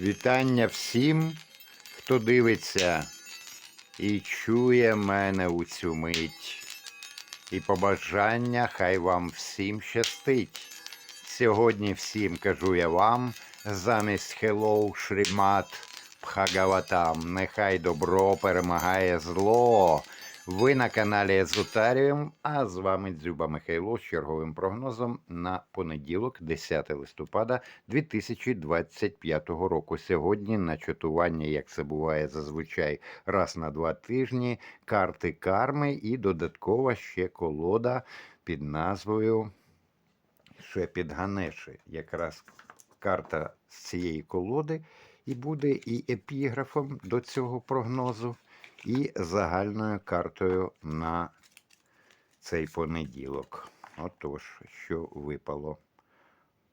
Вітання всім, хто дивиться і чує мене у цю мить. І побажання хай вам всім щастить. Сьогодні всім кажу я вам, замість Hello Шрімат Пхагаватам, нехай добро перемагає зло. Ви на каналі Езотаріум, а з вами Дзюба Михайло з черговим прогнозом на понеділок, 10 листопада 2025 року. Сьогодні на чатування, як це буває зазвичай, раз на два тижні, карти карми і додаткова ще колода під назвою Шепіт Ганеші. Якраз карта з цієї колоди і буде і епіграфом до цього прогнозу і загальною картою на цей понеділок. Отож, що випало.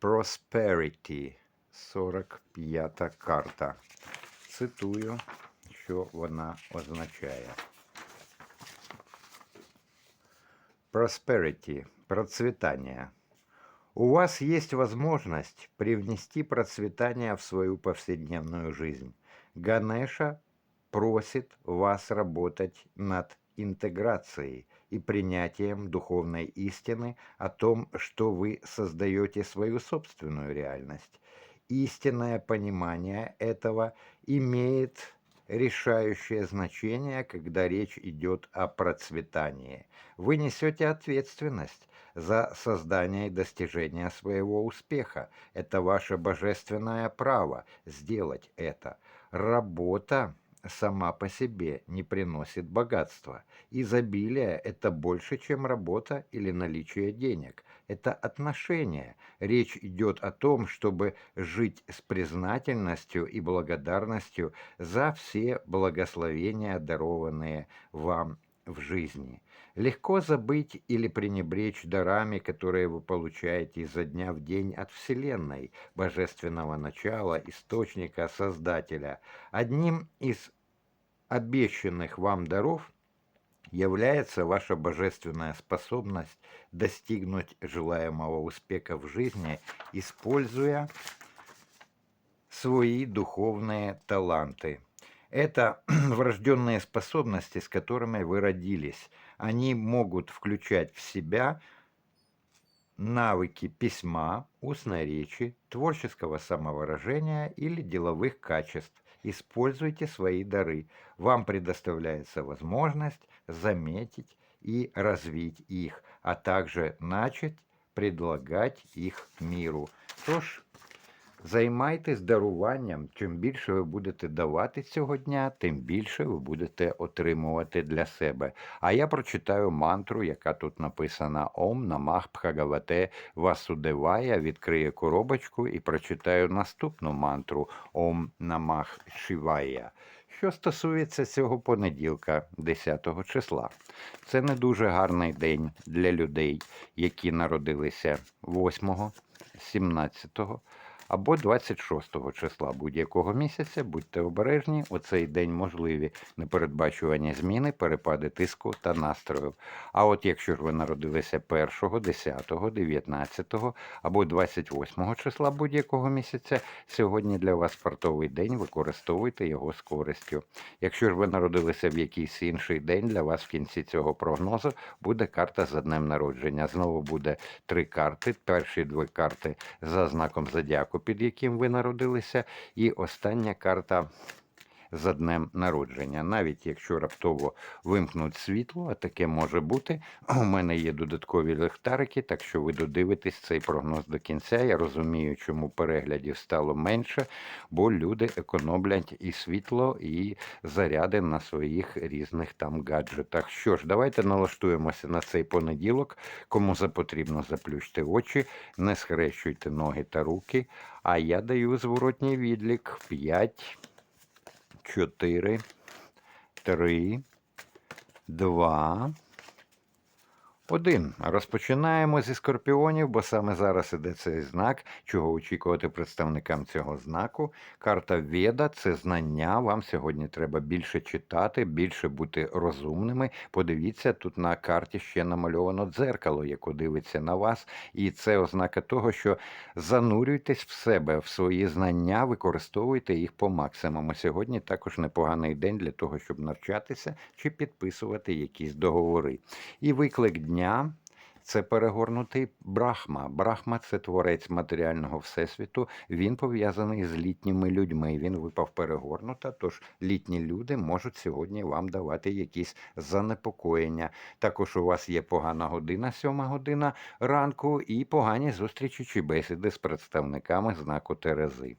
Prosperity 45 карта. Цитую, що вона означає. Prosperity – процветание. У вас есть возможность привнести процветание в свою повседневную жизнь. Ганеша просит вас работать над интеграцией и принятием духовной истины о том, что вы создаете свою собственную реальность. Истинное понимание этого имеет решающее значение, когда речь идет о процветании. Вы несете ответственность за создание и достижение своего успеха. Это ваше божественное право сделать это. Работа сама по себе не приносит богатства. Изобилие – это больше, чем работа или наличие денег. Это отношения. Речь идет о том, чтобы жить с признательностью и благодарностью за все благословения, дарованные вам в жизни. Легко забыть или пренебречь дарами, которые вы получаете изо дня в день от Вселенной, Божественного начала, Источника, Создателя. Одним из обещанных вам даров является ваша божественная способность достигнуть желаемого успеха в жизни, используя свои духовные таланты. Это врожденные способности, с которыми вы родились. Они могут включать в себя навыки письма, устной речи, творческого самовыражения или деловых качеств. Используйте свои дары. Вам предоставляется возможность заметить и развить их, а также начать предлагать їх міру. Тож, займайтесь даруванням. Чим більше ви будете давати цього дня, тим більше ви будете отримувати для себе. А я прочитаю мантру, яка тут написана Ом Намах Пхагавате Васудевая, відкриє коробочку і прочитаю наступну мантру Ом Намах Шивая. Що стосується цього понеділка, 10 числа, це не дуже гарний день для людей, які народилися 8, 17 або 26 числа будь-якого місяця. Будьте обережні, у цей день можливі непередбачувані зміни, перепади тиску та настрою. А от якщо ж ви народилися 1, 10, 19 або 28 числа будь-якого місяця, сьогодні для вас спортовий день, використовуйте його з користю. Якщо ж ви народилися в якийсь інший день, для вас в кінці цього прогнозу буде карта за днем народження. Знову буде три карти. Перші дві карти за знаком зодіаку, під яким ви народилися, і остання карта. За днем народження, навіть якщо раптово вимкнуть світло, а таке може бути. У мене є додаткові ліхтарики, так що ви додивитесь цей прогноз до кінця. Я розумію, чому переглядів стало менше, бо люди економлять і світло, і заряди на своїх різних там гаджетах. Що ж, давайте налаштуємося на цей понеділок. Кому запотрібно, заплющте очі, не схрещуйте ноги та руки. А я даю зворотній відлік 5, 4, 3, 2, Один. Розпочинаємо зі скорпіонів, бо саме зараз іде цей знак, чого очікувати представникам цього знаку. Карта Веда це знання. Вам сьогодні треба більше читати, більше бути розумними. Подивіться, тут на карті ще намальовано дзеркало, яке дивиться на вас, і це ознака того, що занурюйтесь в себе, в свої знання, використовуйте їх по максимуму. Сьогодні також непоганий день для того, щоб навчатися чи підписувати якісь договори. І виклик дня це перегорнутий Брахма. Брахма це творець матеріального всесвіту. Він пов'язаний з літніми людьми. Він випав перегорнута. Тож літні люди можуть сьогодні вам давати якісь занепокоєння. Також у вас є погана година, сьома година ранку, і погані зустрічі чи бесіди з представниками знаку Терези.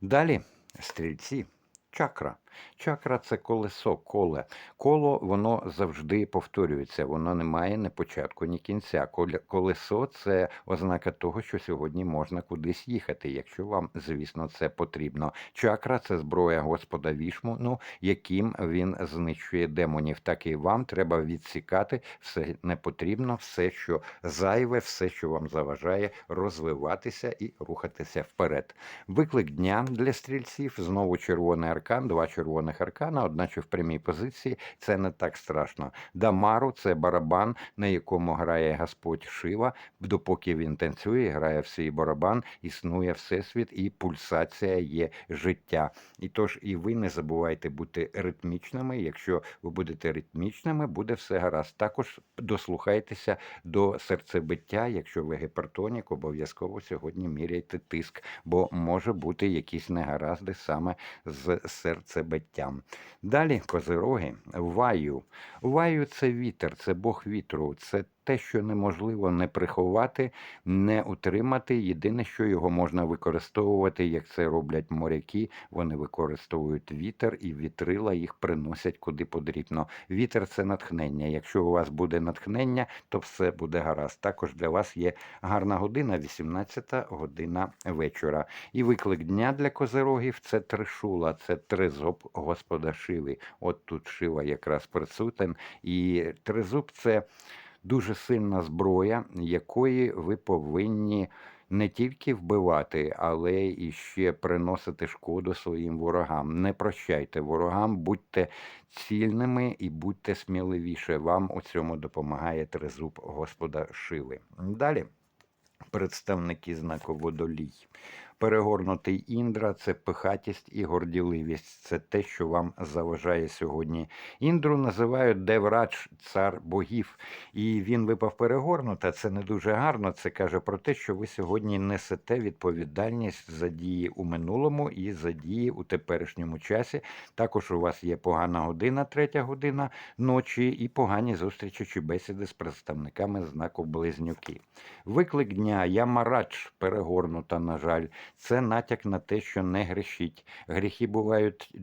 Далі стрільці. Чакра. Чакра це колесо, коле. Коло воно завжди повторюється, воно не має ні початку, ні кінця. Коле- Колесо це ознака того, що сьогодні можна кудись їхати, якщо вам, звісно, це потрібно. Чакра це зброя Господа Вішму, ну, яким він знищує демонів. Так і вам треба відсікати все непотрібно, все, що зайве, все, що вам заважає розвиватися і рухатися вперед. Виклик дня для стрільців знову червоний аркан, два червоних аркана, одначе в прямій позиції це не так страшно. Дамару це барабан, на якому грає Господь Шива. Допоки він танцює, грає в свій барабан, існує всесвіт і пульсація є життя. І тож і ви не забувайте бути ритмічними. Якщо ви будете ритмічними, буде все гаразд. Також дослухайтеся до серцебиття. Якщо ви гіпертонік, обов'язково сьогодні міряйте тиск, бо може бути якісь негаразди саме з серцебиттям. Далі козироги, ваю. Ваю це вітер, це Бог вітру, це те, що неможливо не приховати, не утримати. Єдине, що його можна використовувати, як це роблять моряки. Вони використовують вітер і вітрила їх приносять куди потрібно. Вітер це натхнення. Якщо у вас буде натхнення, то все буде гаразд. Також для вас є гарна година, 18 година вечора. І виклик дня для козирогів це тришула, це тризуб Господа Шиви. От тут Шива якраз присутен. І тризуб це дуже сильна зброя, якої ви повинні не тільки вбивати, але і ще приносити шкоду своїм ворогам. Не прощайте ворогам, будьте цільними і будьте сміливіше. Вам у цьому допомагає тризуб Господа Шиви. Далі. Представники знаку водолій. Перегорнутий індра це пихатість і горділивість. Це те, що вам заважає сьогодні. Індру називають Деврач, цар богів, і він випав перегорнута. Це не дуже гарно. Це каже про те, що ви сьогодні несете відповідальність за дії у минулому і за дії у теперішньому часі. Також у вас є погана година, третя година ночі, і погані зустрічі чи бесіди з представниками знаку близнюки. Виклик дня Ямарач перегорнута, на жаль, це натяк на те, що не грішіть. Гріхи бувають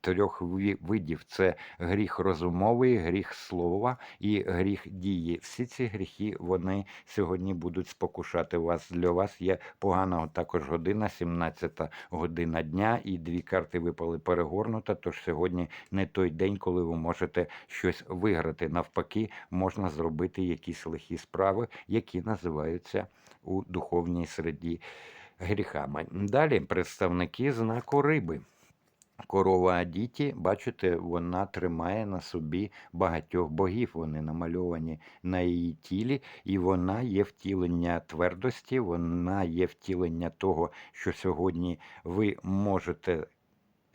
трьох видів: це гріх розумовий, гріх слова і гріх дії. Всі ці гріхи вони сьогодні будуть спокушати вас. Для вас є погана також година, 17 година дня, і дві карти випали перегорнута. Тож сьогодні не той день, коли ви можете щось виграти. Навпаки, можна зробити якісь лихі справи, які називаються у духовній середі гріхами. Далі представники знаку риби. Корова Адіті, бачите, вона тримає на собі багатьох богів. Вони намальовані на її тілі, і вона є втілення твердості, вона є втілення того, що сьогодні ви можете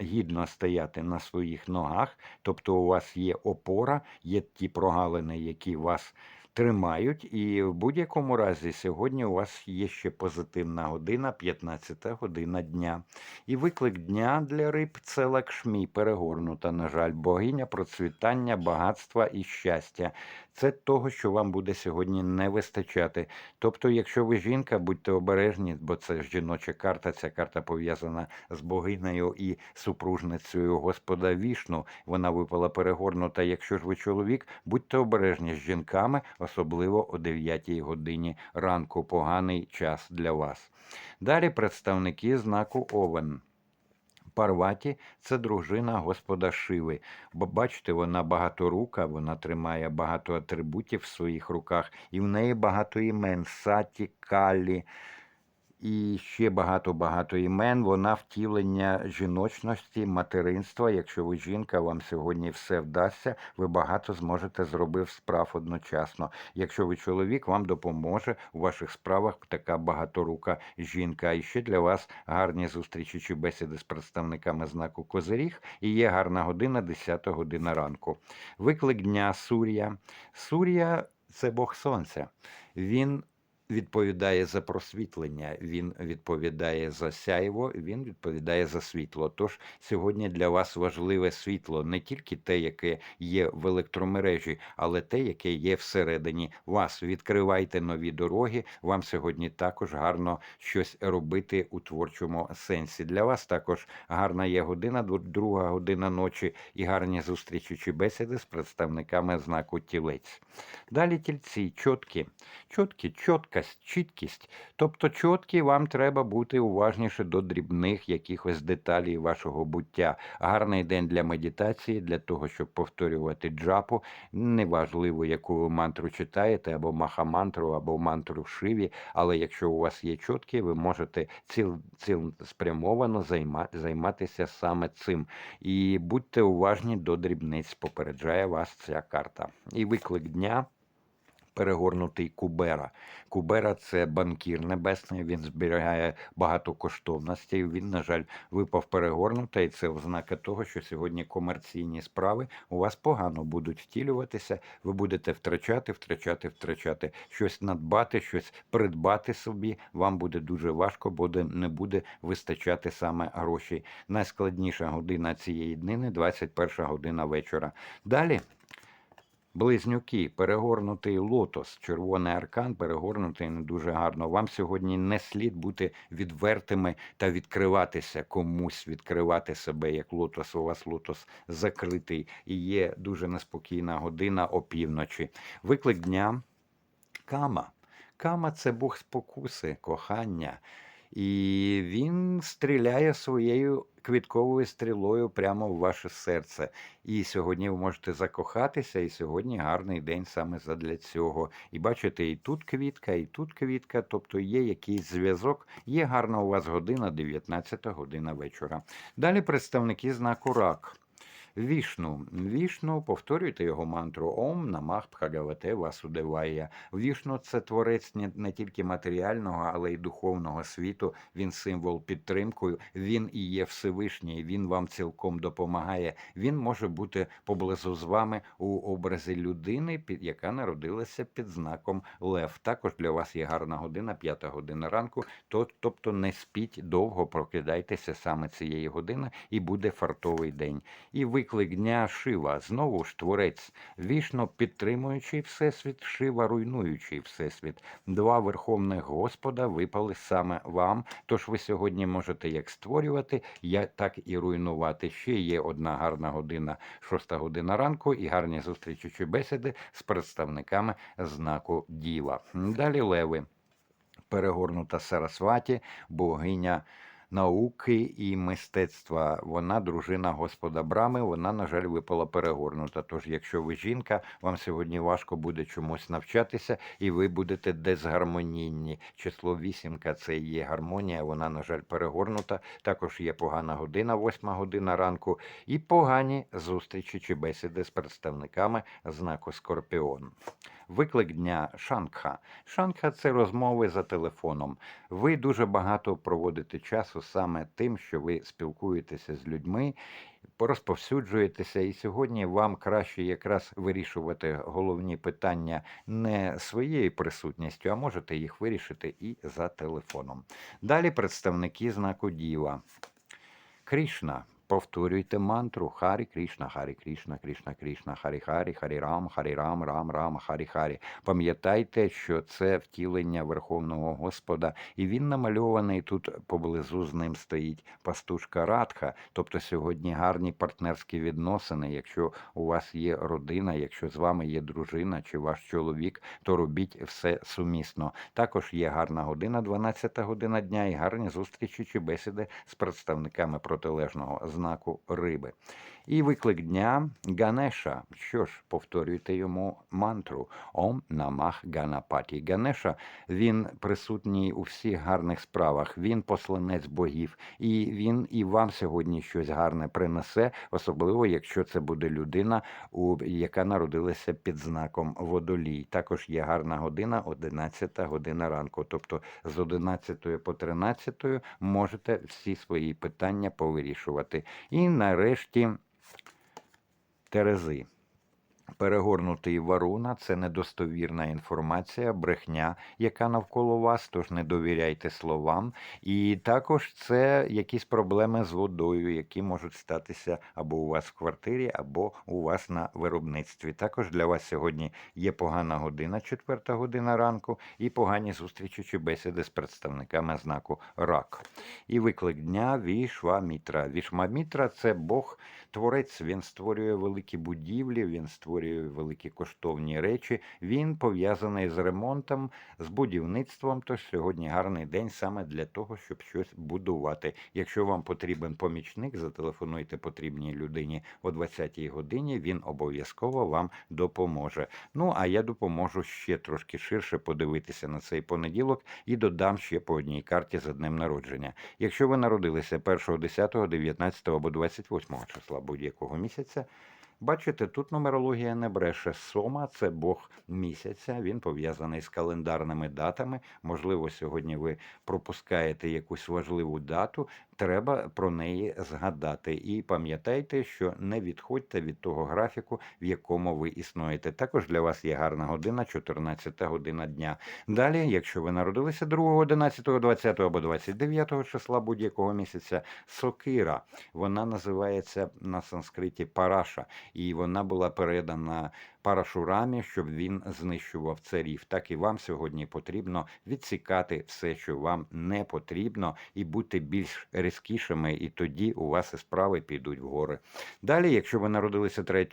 гідно стояти на своїх ногах, тобто у вас є опора, є ті прогалини, які вас тримають. І в будь-якому разі сьогодні у вас є ще позитивна година, 15 година дня. І виклик дня для риб це лакшмі, перегорнута, на жаль, богиня процвітання, багатства і щастя. Це того, що вам буде сьогодні не вистачати. Тобто, якщо ви жінка, будьте обережні, бо це жіноча карта, ця карта пов'язана з богинею і супружницею Господа Вішну. Вона випала перегорнута. Якщо ж ви чоловік, будьте обережні з жінками, особливо о 9 годині ранку. Поганий час для вас. Далі представники знаку Овен. Парваті це дружина Господа Шиви. Бо бачите, вона багаторука, вона тримає багато атрибутів в своїх руках, і в неї багато імен Саті, Калі і ще багато-багато імен. Вона втілення жіночності, материнства. Якщо ви жінка, вам сьогодні все вдасться, ви багато зможете зробити справ одночасно. Якщо ви чоловік, вам допоможе у ваших справах така багаторука жінка. І ще для вас гарні зустрічі чи бесіди з представниками знаку Козиріг. І є гарна година, 10 година ранку. Виклик дня Сур'я. Сур'я це Бог Сонця. Він відповідає за просвітлення, він відповідає за сяйво, він відповідає за світло. Тож сьогодні для вас важливе світло не тільки те, яке є в електромережі, але те, яке є всередині вас. Відкривайте нові дороги. Вам сьогодні також гарно щось робити у творчому сенсі. Для вас також гарна є година, друга година ночі і гарні зустрічі чи бесіди з представниками знаку тілець. Далі тільці, чоткі. Чоткі, чіткость, чіткість. Тобто чоткі вам треба бути уважніше до дрібних якихось деталей вашого буття. Гарний день для медитації, для того, щоб повторювати джапу. Неважливо, яку ви мантру читаєте, або махамантру, або мантру шиві. Але якщо у вас є чоткі, ви можете ціл, цілеспрямовано займа, займатися саме цим. І будьте уважні до дрібниць, попереджає вас ця карта. І виклик дня. Перегорнутий Кубера. Кубера це банкір небесний, він зберігає багато коштовностей. Він, на жаль, випав перегорнутий. і це ознака того, що сьогодні комерційні справи у вас погано будуть втілюватися. Ви будете втрачати, втрачати, втрачати щось надбати, щось придбати собі. Вам буде дуже важко, буде не буде вистачати саме грошей. Найскладніша година цієї днини 21 година вечора. Далі. Близнюки, перегорнутий лотос, червоний аркан, перегорнутий не дуже гарно. Вам сьогодні не слід бути відвертими та відкриватися комусь, відкривати себе як лотос. У вас лотос закритий і є дуже неспокійна година опівночі. Виклик дня Кама. Кама це Бог спокуси, кохання. І він стріляє своєю квітковою стрілою прямо в ваше серце. І сьогодні ви можете закохатися, і сьогодні гарний день саме задля цього. І бачите, і тут квітка, і тут квітка, тобто є якийсь зв'язок, є гарна у вас година, 19 година вечора. Далі представники знаку рак. Вішну. Вішну, повторюйте його мантру Ом Намах Бхагавате Васудевая. Вішну це творець не, тільки матеріального, але й духовного світу. Він символ підтримкою. Він і є Всевишній. Він вам цілком допомагає. Він може бути поблизу з вами у образі людини, під яка народилася під знаком Лев. Також для вас є гарна година, п'ята година ранку. То, тобто не спіть довго, прокидайтеся саме цієї години, і буде фартовий день. І виклик дня Шива, знову ж творець, вічно підтримуючий всесвіт, Шива руйнуючий всесвіт. Два верховних Господа випали саме вам. Тож ви сьогодні можете як створювати, так і руйнувати. Ще є одна гарна година, шоста година ранку, і гарні зустрічі чи бесіди з представниками знаку Діва. Далі леви. Перегорнута Сарасваті, богиня науки і мистецтва. Вона дружина Господа Брами. Вона, на жаль, випала перегорнута. Тож, якщо ви жінка, вам сьогодні важко буде чомусь навчатися, і ви будете дезгармонійні. Число вісімка це є гармонія. Вона, на жаль, перегорнута. Також є погана година, восьма година ранку, і погані зустрічі чи бесіди з представниками знаку Скорпіон. Виклик дня Шангха. Шангха це розмови за телефоном. Ви дуже багато проводите часу саме тим, що ви спілкуєтеся з людьми, розповсюджуєтеся, і сьогодні вам краще якраз вирішувати головні питання не своєю присутністю, а можете їх вирішити і за телефоном. Далі представники знаку Діва. Крішна, Повторюйте мантру Харі Крішна, Харі Крішна, Крішна Крішна, Харі Харі, Харі Рам, Харі Рам, Рам Рам, Харі Харі. Пам'ятайте, що це втілення Верховного Господа, і він намальований тут поблизу з ним стоїть пастушка Радха. Тобто сьогодні гарні партнерські відносини. Якщо у вас є родина, якщо з вами є дружина чи ваш чоловік, то робіть все сумісно. Також є гарна година, 12 година дня, і гарні зустрічі чи бесіди з представниками протилежного знаку риби. І виклик дня Ганеша. Що ж, повторюйте йому мантру Ом Намах Ганапаті. Ганеша він присутній у всіх гарних справах. Він посланець богів, і він і вам сьогодні щось гарне принесе, особливо якщо це буде людина, яка народилася під знаком водолій. Також є гарна година, 11 година ранку. Тобто з 11 по 13 можете всі свої питання повирішувати. І нарешті Терези. Перегорнутий варуна це недостовірна інформація, брехня, яка навколо вас, тож не довіряйте словам. І також це якісь проблеми з водою, які можуть статися або у вас в квартирі, або у вас на виробництві. Також для вас сьогодні є погана година, четверта година ранку, і погані зустрічі чи бесіди з представниками знаку рак. І виклик дня Вішвамітра. Вішвамітра це Бог. Творець він створює великі будівлі, він створює великі коштовні речі. Він пов'язаний з ремонтом, з будівництвом. Тож сьогодні гарний день саме для того, щоб щось будувати. Якщо вам потрібен помічник, зателефонуйте потрібній людині о 20-й годині. Він обов'язково вам допоможе. Ну а я допоможу ще трошки ширше подивитися на цей понеділок і додам ще по одній карті за днем народження. Якщо ви народилися 1, 10, 19 або 28 числа будь-якого місяця. Бачите, тут нумерологія не бреше. Сома це Бог місяця. Він пов'язаний з календарними датами. Можливо, сьогодні ви пропускаєте якусь важливу дату. Треба про неї згадати. І пам'ятайте, що не відходьте від того графіку, в якому ви існуєте. Також для вас є гарна година, 14 година дня. Далі, якщо ви народилися 2, 11, 20 або 29 числа будь-якого місяця, сокира. Вона називається на санскриті параша, і вона була передана парашурамі, щоб він знищував царів. Так і вам сьогодні потрібно відсікати все, що вам не потрібно, і бути більш різкішими, і тоді у вас і справи підуть вгори. Далі, якщо ви народилися 3,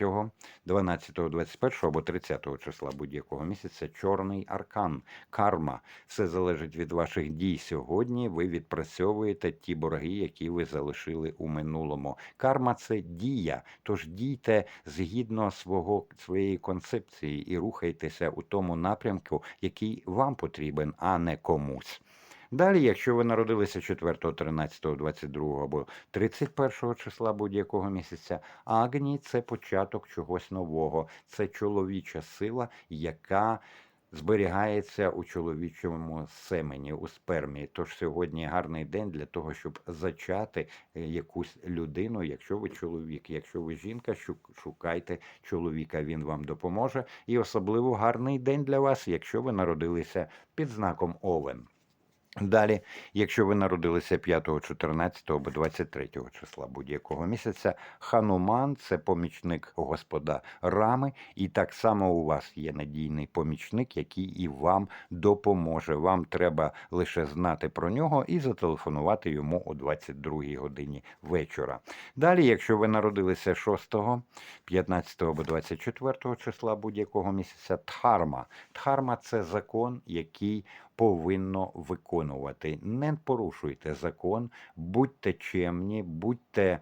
12, 21 або 30 числа будь-якого місяця, чорний аркан, карма, все залежить від ваших дій сьогодні. Ви відпрацьовуєте ті борги, які ви залишили у минулому. Карма це дія. Тож дійте згідно свого своєї концепції і рухайтеся у тому напрямку, який вам потрібен, а не комусь. Далі, якщо ви народилися 4, 13, 22 або 31 числа будь-якого місяця, агні це початок чогось нового, це чоловіча сила, яка зберігається у чоловічому семені, у спермі. Тож сьогодні гарний день для того, щоб зачати е, якусь людину. Якщо ви чоловік, якщо ви жінка, шукайте чоловіка, він вам допоможе. І особливо гарний день для вас, якщо ви народилися під знаком Овен. Далі, якщо ви народилися 5, 14 або 23 числа будь-якого місяця, Хануман це помічник Господа Рами, і так само у вас є надійний помічник, який і вам допоможе. Вам треба лише знати про нього і зателефонувати йому о 22 годині вечора. Далі, якщо ви народилися 6, 15 або 24 числа будь-якого місяця, Дхарма. Дхарма це закон, який повинно виконувати. Не порушуйте закон, будьте чемні, будьте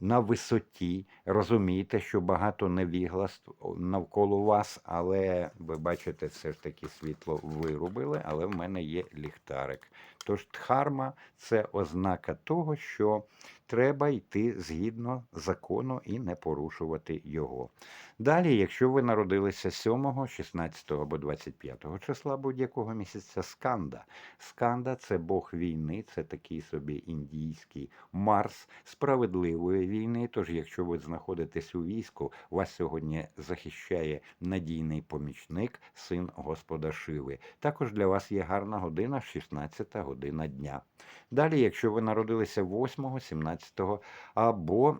на висоті, розумійте, що багато невігластв навколо вас, але ви бачите, все ж таки світло вирубили, але в мене є ліхтарик. Тож дхарма це ознака того, що треба йти згідно закону і не порушувати його. Далі, якщо ви народилися 7, 16 або 25 числа будь-якого місяця, сканда. Сканда це Бог війни, це такий собі індійський Марс справедливої війни. Тож, якщо ви знаходитесь у війську, вас сьогодні захищає надійний помічник, син Господа Шиви. Також для вас є гарна година, 16 година дня. Далі, якщо ви народилися 8, 17 або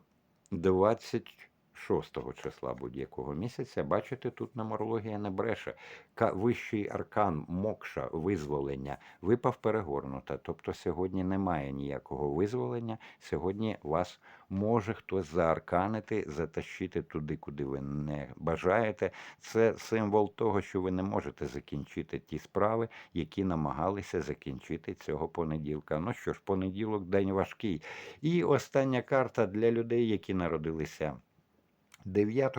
26 числа будь-якого місяця, бачите, тут нумерологія не бреше. Вищий аркан мокша, визволення, випав перегорнута. Тобто сьогодні немає ніякого визволення. Сьогодні вас може хтось заарканити, затащити туди, куди ви не бажаєте. Це символ того, що ви не можете закінчити ті справи, які намагалися закінчити цього понеділка. Ну що ж, понеділок день важкий. І остання карта для людей, які народилися 9,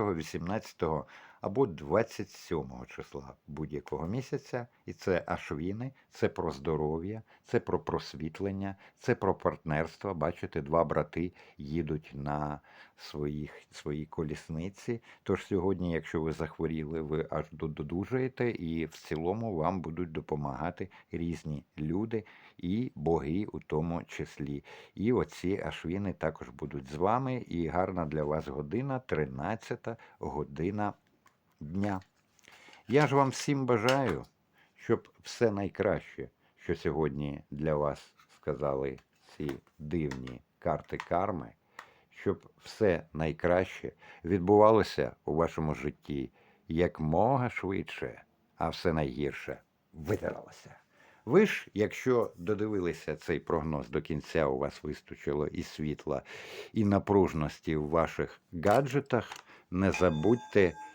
18 або 27 числа будь-якого місяця. І це ашвіни, це про здоров'я, це про просвітлення, це про партнерство. Бачите, два брати їдуть на своїх, своїй колісниці. Тож сьогодні, якщо ви захворіли, ви аж додужаєте, і в цілому вам будуть допомагати різні люди і боги у тому числі. І оці ашвіни також будуть з вами. І гарна для вас година, 13 година дня. Я ж вам всім бажаю, щоб все найкраще, що сьогодні для вас сказали ці дивні карти карми, щоб все найкраще відбувалося у вашому житті якмога швидше, а все найгірше витиралося. Ви ж, якщо додивилися цей прогноз до кінця, у вас вистачило і світла, і напружності в ваших гаджетах, не забудьте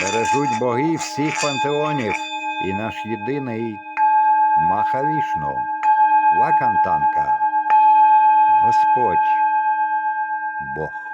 бережуть боги всіх пантеонів і наш єдиний Махавішну, Вакантанка, Господь Бог.